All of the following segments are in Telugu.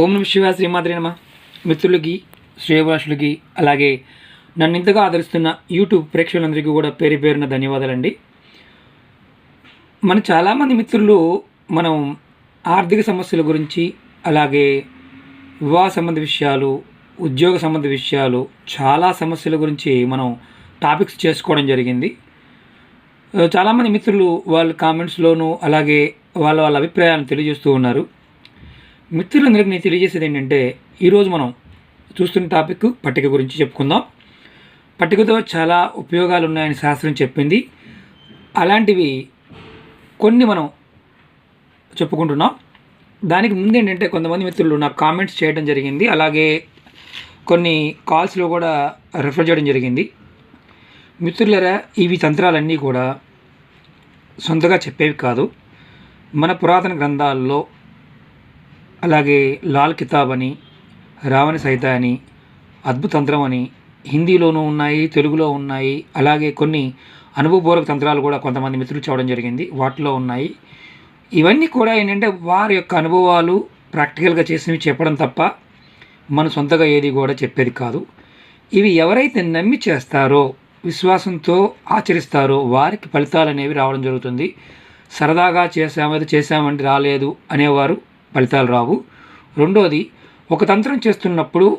ఓం నమ శివ శ్రీమాద్రి నమ. మిత్రులకి శ్రేయభాషులకి అలాగే నన్ను ఇంతగా ఆదరిస్తున్న యూట్యూబ్ ప్రేక్షకులందరికీ కూడా పేరు పేరున ధన్యవాదాలండి. మన చాలామంది మిత్రులు మనం ఆర్థిక సమస్యల గురించి అలాగే వివాహ సంబంధ విషయాలు ఉద్యోగ సంబంధ విషయాలు చాలా సమస్యల గురించి మనం టాపిక్స్ చేసుకోవడం జరిగింది. చాలామంది మిత్రులు వాళ్ళ కామెంట్స్లోనూ అలాగే వాళ్ళ వాళ్ళ అభిప్రాయాలను తెలియజేస్తూ ఉన్నారు. మిత్రులందరికీ నేను తెలియజేసేది ఏంటంటే ఈరోజు మనం చూస్తున్న టాపిక్ పట్టిక గురించి చెప్పుకుందాం. పట్టికతో చాలా ఉపయోగాలు ఉన్నాయని శాస్త్రం చెప్పింది. అలాంటివి కొన్ని మనం చెప్పుకుంటున్నాం. దానికి ముందు ఏంటంటే కొంతమంది మిత్రులు నాకు కామెంట్స్ చేయడం జరిగింది. అలాగే కొన్ని కాల్స్లో కూడా రెఫర్ చేయడం జరిగింది. మిత్రులరా ఇవి తంత్రాలన్నీ కూడా సొంతగా చెప్పేవి కాదు. మన పురాతన గ్రంథాల్లో అలాగే లాల్ కితాబ్ అని రావణ సహిత అని అద్భుతంత్రం అని హిందీలోనూ ఉన్నాయి తెలుగులో ఉన్నాయి అలాగే కొన్ని అనుభవపూర్వక తంత్రాలు కూడా కొంతమంది మిత్రులు చూడడం జరిగింది. వాటిలో ఉన్నాయి. ఇవన్నీ కూడా ఏంటంటే వారి యొక్క అనుభవాలు ప్రాక్టికల్గా చేసినవి చెప్పడం తప్ప మన సొంతగా ఏది కూడా చెప్పేది కాదు. ఇవి ఎవరైతే నమ్మి చేస్తారో విశ్వాసంతో ఆచరిస్తారో వారికి ఫలితాలు అనేవి రావడం జరుగుతుంది. సరదాగా చేసాము అది చేసామంటే రాలేదు అనేవారు ఫలితాలు రావు. రెండోది ఒక తంత్రం చేస్తున్నప్పుడు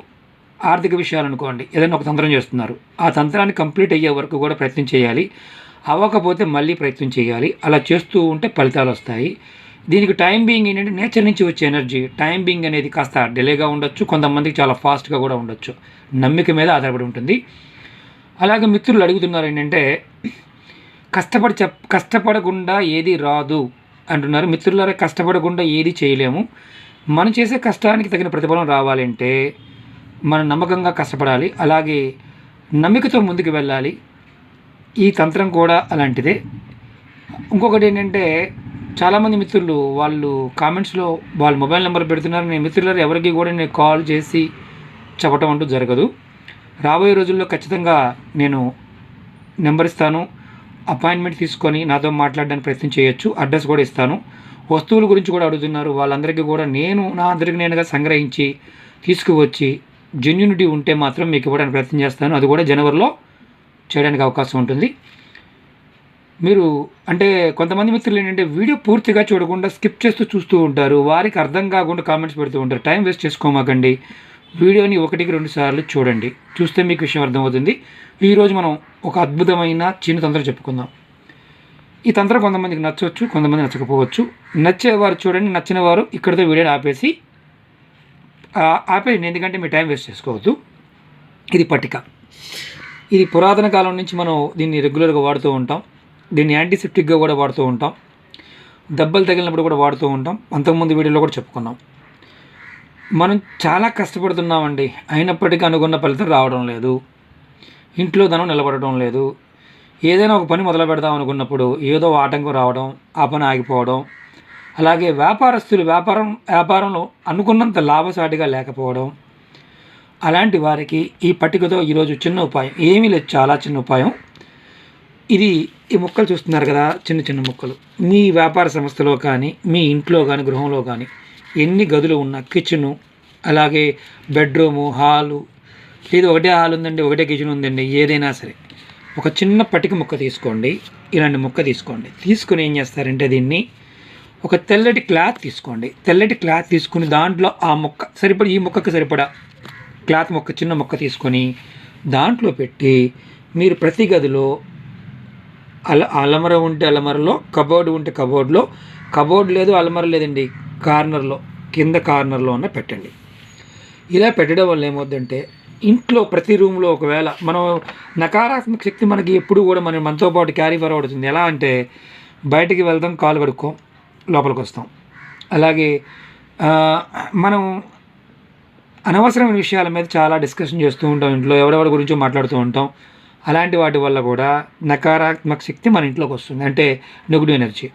ఆర్థిక విషయాలు అనుకోండి ఏదైనా ఒక తంత్రం చేస్తున్నారు. ఆ తంత్రాన్ని కంప్లీట్ అయ్యే వరకు కూడా ప్రయత్నం చేయాలి. అవ్వకపోతే మళ్ళీ ప్రయత్నం చేయాలి. అలా చేస్తూ ఉంటే ఫలితాలు వస్తాయి. దీనికి టైం బీయింగ్ ఏంటంటే నేచర్ నుంచి వచ్చే ఎనర్జీ. టైం బీయింగ్ అనేది కాస్త డిలేగా ఉండొచ్చు. కొంతమందికి చాలా ఫాస్ట్గా కూడా ఉండొచ్చు. నమ్మిక మీద ఆధారపడి ఉంటుంది. అలాగే మిత్రులు అడుగుతున్నారు ఏంటంటే కష్టపడి చెప్ కష్టపడకుండా ఏది రాదు. అంటున్నారు. మిత్రులారా కష్టపడకుండా ఏది చేయలేము. మనం చేసే కష్టానికి తగిన ప్రతిఫలం రావాలంటే మనం నమ్మకంగా కష్టపడాలి. అలాగే నమ్మికతో ముందుకు వెళ్ళాలి. ఈ తంత్రం కూడా అలాంటిదే. ఇంకొకటి ఏంటంటే చాలామంది మిత్రులు వాళ్ళు కామెంట్స్లో వాళ్ళ మొబైల్ నెంబర్ పెడుతున్నారు నేను మిత్రులు ఎవరికి కూడా నేను కాల్ చేసి చెప్పటం అంటూ జరగదు. రాబోయే రోజుల్లో ఖచ్చితంగా నేను నెంబర్ ఇస్తాను. అపాయింట్మెంట్ తీసుకొని నాతో మాట్లాడడానికి ప్రయత్నం చేయొచ్చు. అడ్రస్ కూడా ఇస్తాను. వస్తువుల గురించి కూడా అడుగుతున్నారు. వాళ్ళందరికీ కూడా నేను నా అందరికి నేనుగా సంగ్రహించి తీసుకువచ్చి జెన్యునిటీ ఉంటే మాత్రం మీకు ఇవ్వడానికి ప్రయత్నం చేస్తాను. అది కూడా జనవరిలో చేయడానికి అవకాశం ఉంటుంది. మీరు అంటే కొంతమంది మిత్రులు ఏంటంటే వీడియో పూర్తిగా చూడకుండా స్కిప్ చేస్తూ చూస్తూ ఉంటారు. వారికి అర్థం కాకుండా కామెంట్స్ పెడుతూ ఉంటారు. టైం వేస్ట్ చేసుకోమాకండి. వీడియోని ఒకటికి రెండు సార్లు చూడండి. చూస్తే మీకు విషయం అర్థమవుతుంది. ఈరోజు మనం ఒక అద్భుతమైన చిన్న తంత్రం చెప్పుకుందాం. ఈ తంత్రం కొంతమందికి నచ్చవచ్చు కొంతమంది నచ్చకపోవచ్చు. నచ్చేవారు చూడండి నచ్చిన వారు ఇక్కడితో వీడియోని ఆపేసి ఆపేయండి. ఎందుకంటే మీ టైం వేస్ట్ చేసుకోవద్దు. ఇది పట్టిక. ఇది పురాతన కాలం నుంచి మనం దీన్ని రెగ్యులర్గా వాడుతూ ఉంటాం. దీన్ని యాంటీసెప్టిక్గా కూడా వాడుతూ ఉంటాం. దెబ్బలు తగిలినప్పుడు కూడా వాడుతూ ఉంటాం. అంతకుముందు వీడియోలో కూడా చెప్పుకున్నాం. మనం చాలా కష్టపడుతున్నామండి. అయినప్పటికీ అనుకున్న ఫలితం రావడం లేదు. ఇంట్లో ధనం నిలబడటం లేదు. ఏదైనా ఒక పని మొదలు పెడదాం అనుకున్నప్పుడు ఏదో ఆటంకం రావడం ఆ పని ఆగిపోవడం అలాగే వ్యాపారస్తులు వ్యాపారం వ్యాపారంలో అనుకున్నంత లాభసాటిగా లేకపోవడం అలాంటి వారికి ఈ పట్టికతో ఈరోజు చిన్న ఉపాయం ఏమీ లేదు చాలా చిన్న ఉపాయం. ఇది ఈ మొక్కలు చూస్తున్నారు కదా చిన్న చిన్న మొక్కలు. మీ వ్యాపార సంస్థలో కానీ మీ ఇంట్లో కానీ గృహంలో కానీ ఎన్ని గదులు ఉన్నా? కిచెను అలాగే బెడ్రూము హాలు. లేదు ఒకటే హాల్ ఉందండి ఒకటే కిచెన్ ఉందండి ఏదైనా సరే. ఒక చిన్న పటిక ముక్క తీసుకోండి ఇలాంటి ముక్క తీసుకోండి. తీసుకుని ఏం చేస్తారంటే దీన్ని ఒక తెల్లటి క్లాత్ తీసుకోండి. తెల్లటి క్లాత్ తీసుకుని దాంట్లో ఆ ముక్క సరిపడ ఈ ముక్కకు సరిపడా క్లాత్ మొక్క చిన్న మొక్క తీసుకొని దాంట్లో పెట్టి మీరు ప్రతి గదిలో అల అలమర ఉంటే అలమరలో కబోర్డ్ ఉంటే కబోర్డ్లో కబోర్డ్ లేదు అలమర లేదండి. కార్నర్లో కింద కార్నర్లో ఉన్న పెట్టండి. ఇలా పెట్టడం వల్ల ఏమవుద్దంటే ఇంట్లో ప్రతి రూమ్లో ఒకవేళ మనం నకారాత్మక శక్తి మనకి ఎప్పుడు కూడా మన మనతో పాటు క్యారీ ఫర్ అవుతుంది. ఎలా అంటే బయటికి వెళ్దాం కాలు కడుక్కోం లోపలికి వస్తాం. అలాగే మనం అనవసరమైన విషయాల మీద చాలా డిస్కషన్ చేస్తూ ఉంటాం ఇంట్లో ఎవరెవరి గురించో మాట్లాడుతూ ఉంటాం. అలాంటి వాటి వల్ల కూడా నకారాత్మక శక్తి మన ఇంట్లోకి వస్తుంది. అంటే నెగిటివ్ ఎనర్జీ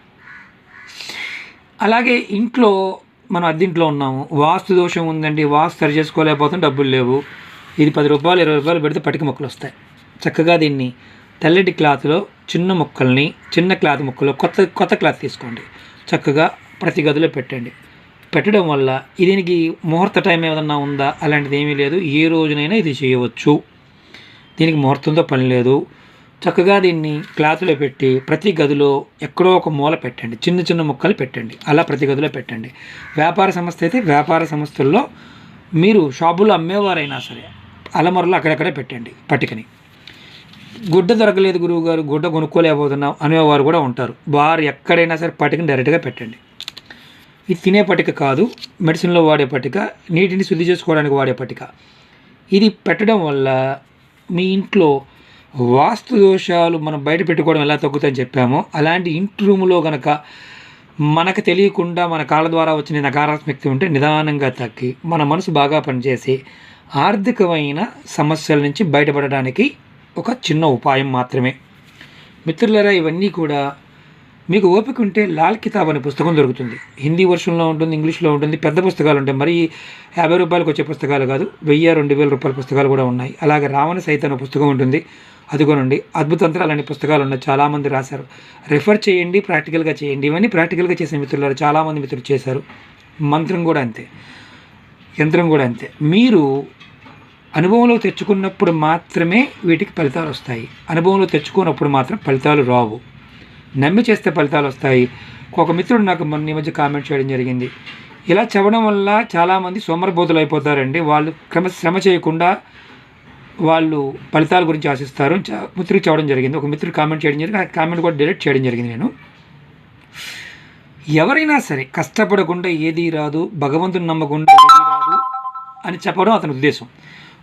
అలాగే ఇంట్లో మనం అద్దెంట్లో ఉన్నాము వాస్తు దోషం ఉందండి. వాస్తు సరి చేసుకోలేకపోతే డబ్బులు లేవు. ఇది పది రూపాయలు ఇరవై రూపాయలు పెడితే పటిక మొక్కలు వస్తాయి. చక్కగా దీన్ని తెల్లటి క్లాత్లో చిన్న ముక్కల్ని చిన్న క్లాత్ ముక్కలు కొత్త కొత్త క్లాత్ తీసుకోండి. చక్కగా ప్రతి గదిలో పెట్టండి. పెట్టడం వల్ల దీనికి ముహూర్త టైం ఏదన్నా ఉందా? అలాంటిది ఏమీ లేదు. ఏ రోజునైనా ఇది చేయవచ్చు. దీనికి ముహూర్తంతో పని లేదు. చక్కగా దీన్ని క్లాత్లో పెట్టి ప్రతి గదిలో ఎక్కడో ఒక మూల పెట్టండి. చిన్న చిన్న ముక్కలు పెట్టండి. అలా ప్రతి గదిలో పెట్టండి. వ్యాపార సంస్థ అయితే వ్యాపార సంస్థల్లో మీరు షాపులో అమ్మేవారైనా సరే అలమరలో అక్కడక్కడే పెట్టండి పట్టికని గుడ్డ దొరకలేదు గురువు గారు గుడ్డ కొనుక్కోలేకపోతున్నాం అనేవారు కూడా ఉంటారు. వారు ఎక్కడైనా సరే పట్టికని డైరెక్ట్గా పెట్టండి. ఇది తినే పట్టిక కాదు మెడిసిన్లో వాడే పట్టిక నీటిని శుద్ధి చేసుకోవడానికి వాడే పట్టిక ఇది పెట్టడం వల్ల మీ ఇంట్లో వాస్తు దోషాలు మనం బయట పెట్టుకోవడం ఎలా తగ్గుతాయని చెప్పామో అలాంటి ఇంటి రూమ్లో గనక మనకు తెలియకుండా మన కాళ్ళ ద్వారా వచ్చిన నకారాత్మకత ఉంటే నిదానంగా తగ్గి మన మనసు బాగా పనిచేసి ఆర్థికమైన సమస్యల నుంచి బయటపడడానికి ఒక చిన్న ఉపాయం మాత్రమే. మిత్రులరా ఇవన్నీ కూడా మీకు ఓపిక ఉంటే లాల్ కితాబ్ అనే పుస్తకం దొరుకుతుంది. హిందీ వర్షన్లో ఉంటుంది ఇంగ్లీష్లో ఉంటుంది పెద్ద పుస్తకాలు ఉంటాయి. మరి యాభై రూపాయలకు వచ్చే పుస్తకాలు కాదు వెయ్యి రెండు వేల రూపాయల పుస్తకాలు కూడా ఉన్నాయి. అలాగే రావణ సైత అనే పుస్తకం ఉంటుంది. అది కొనండి. అద్భుతంత్రాలు అనే పుస్తకాలు ఉన్నాయి. చాలామంది రాశారు. రెఫర్ చేయండి ప్రాక్టికల్గా చేయండి. ఇవన్నీ ప్రాక్టికల్గా చేసిన మిత్రులు చాలామంది మిత్రులు చేశారు. మంత్రం కూడా అంతే. యంత్రం కూడా అంతే. మీరు అనుభవంలో తెచ్చుకున్నప్పుడు మాత్రమే వీటికి ఫలితాలు వస్తాయి. అనుభవంలో తెచ్చుకున్నప్పుడు మాత్రం ఫలితాలు రావు. నమ్మి చేస్తే ఫలితాలు వస్తాయి. ఒక మిత్రుడు నాకు మొన్న ఈ మధ్య కామెంట్ చేయడం జరిగింది. ఇలా చెప్పడం వల్ల చాలామంది సోమరబోధులు అయిపోతారండి. వాళ్ళు క్రమ శ్రమ చేయకుండా వాళ్ళు ఫలితాల గురించి ఆశిస్తారు. మిత్రుడు చెప్పడం జరిగింది. ఒక మిత్రుడు కామెంట్ చేయడం జరిగింది. ఆ కామెంట్ కూడా డిలీట్ చేయడం జరిగింది నేను. ఎవరైనా సరే కష్టపడకుండా ఏది రాదు భగవంతుని నమ్మకుండా ఏది రాదు అని చెప్పడం అతని ఉద్దేశం.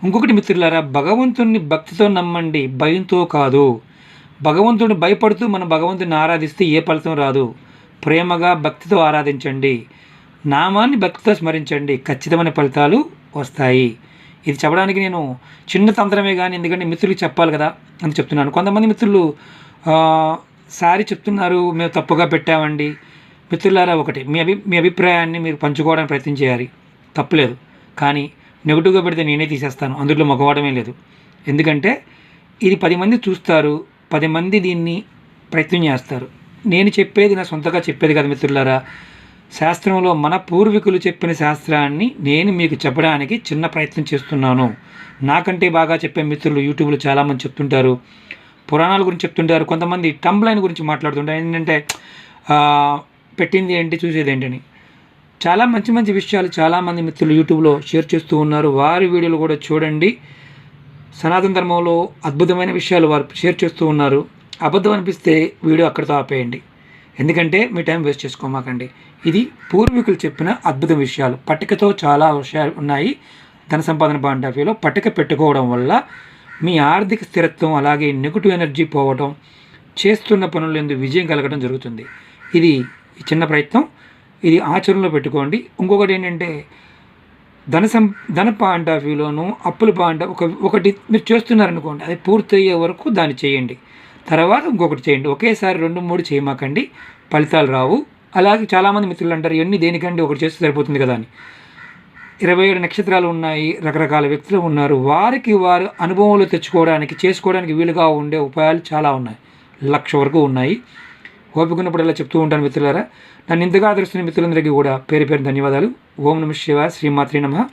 ఇంకొకటి మిత్రులారా భగవంతుని భక్తితో నమ్మండి భయంతో కాదు. భగవంతుడిని భయపడుతూ మనం భగవంతుని ఆరాధిస్తే ఏ ఫలితం రాదు? ప్రేమగా భక్తితో ఆరాధించండి. నామాన్ని భక్తితో స్మరించండి. ఖచ్చితమైన ఫలితాలు వస్తాయి. ఇది చెప్పడానికి నేను చిన్న తంత్రమే కానీ ఎందుకంటే మిత్రులకు చెప్పాలి కదా అని చెప్తున్నాను. కొంతమంది మిత్రులు సారీ చెప్తున్నారు మేము తప్పుగా పెట్టామండి. మిత్రులారా ఒకటి మీ అభి మీ అభిప్రాయాన్ని మీరు పంచుకోవడానికి ప్రయత్నం చేయాలి. తప్పులేదు. కానీ నెగిటివ్గా పెడితే నేనే తీసేస్తాను. అందులో మగవాడమే లేదు. ఎందుకంటే ఇది పది మంది చూస్తారు పది మంది దీన్ని ప్రయత్నం చేస్తారు. నేను చెప్పేది నా సొంతగా చెప్పేది కదా మిత్రులారా. శాస్త్రంలో మన పూర్వీకులు చెప్పిన శాస్త్రాన్ని నేను మీకు చెప్పడానికి చిన్న ప్రయత్నం చేస్తున్నాను. నాకంటే బాగా చెప్పే మిత్రులు యూట్యూబ్లో చాలామంది చెప్తుంటారు. పురాణాల గురించి చెప్తుంటారు. కొంతమంది టంబ్లైన్ గురించి మాట్లాడుతుంటారు. ఏంటంటే పెట్టింది ఏంటి చూసేది ఏంటని. చాలా మంచి మంచి విషయాలు చాలామంది మిత్రులు యూట్యూబ్లో షేర్ చేస్తూ ఉన్నారు. వారి వీడియోలు కూడా చూడండి. సనాతన ధర్మంలో అద్భుతమైన విషయాలు వారు షేర్ చేస్తూ ఉన్నారు. అబద్ధం అనిపిస్తే వీడియో అక్కడితో ఆపేయండి. ఎందుకంటే మీ టైం వేస్ట్ చేసుకోమాకండి. ఇది పూర్వీకులు చెప్పిన అద్భుత విషయాలు. పట్టికతో చాలా విషయాలు ఉన్నాయి. ధన సంపాదన పాయింట్ ఆఫ్ వ్యూలో పట్టిక పెట్టుకోవడం వల్ల మీ ఆర్థిక స్థిరత్వం అలాగే నెగిటివ్ ఎనర్జీ పోవడం చేస్తున్న పనులు ఎందుకు విజయం కలగడం జరుగుతుంది. ఇది చిన్న ప్రయత్నం. ఇది ఆచరణలో పెట్టుకోండి. ఇంకొకటి ఏంటంటే ధన సం ధన పాయింట్ ఆఫ్ వ్యూలోను అప్పుల పాయింట్ ఒక ఒకటి మీరు చేస్తున్నారనుకోండి అది పూర్తయ్యే వరకు దాన్ని చేయండి. తర్వాత ఇంకొకటి చేయండి. ఒకేసారి రెండు మూడు చేయమాకండి. ఫలితాలు రావు. అలాగే చాలామంది మిత్రులు అంటారు ఇవన్నీ దేనికండి ఒకటి చేస్తే సరిపోతుంది కదా అని. ఇరవై ఏడు నక్షత్రాలు ఉన్నాయి రకరకాల వ్యక్తులు ఉన్నారు. వారికి వారు అనుభవంలో తెచ్చుకోవడానికి చేసుకోవడానికి వీలుగా ఉండే ఉపాయాలు చాలా ఉన్నాయి. లక్ష వరకు ఉన్నాయి. ఓపిక ఉన్నప్పుడు ఇలా చెప్తూ ఉంటాను మిత్రులారా. నన్ను ఇంతగా ఆదరిస్తున్న మిత్రులందరికీ కూడా పేరు పేరు ధన్యవాదాలు. ఓం నమ శివ శ్రీమాత్రి నమ.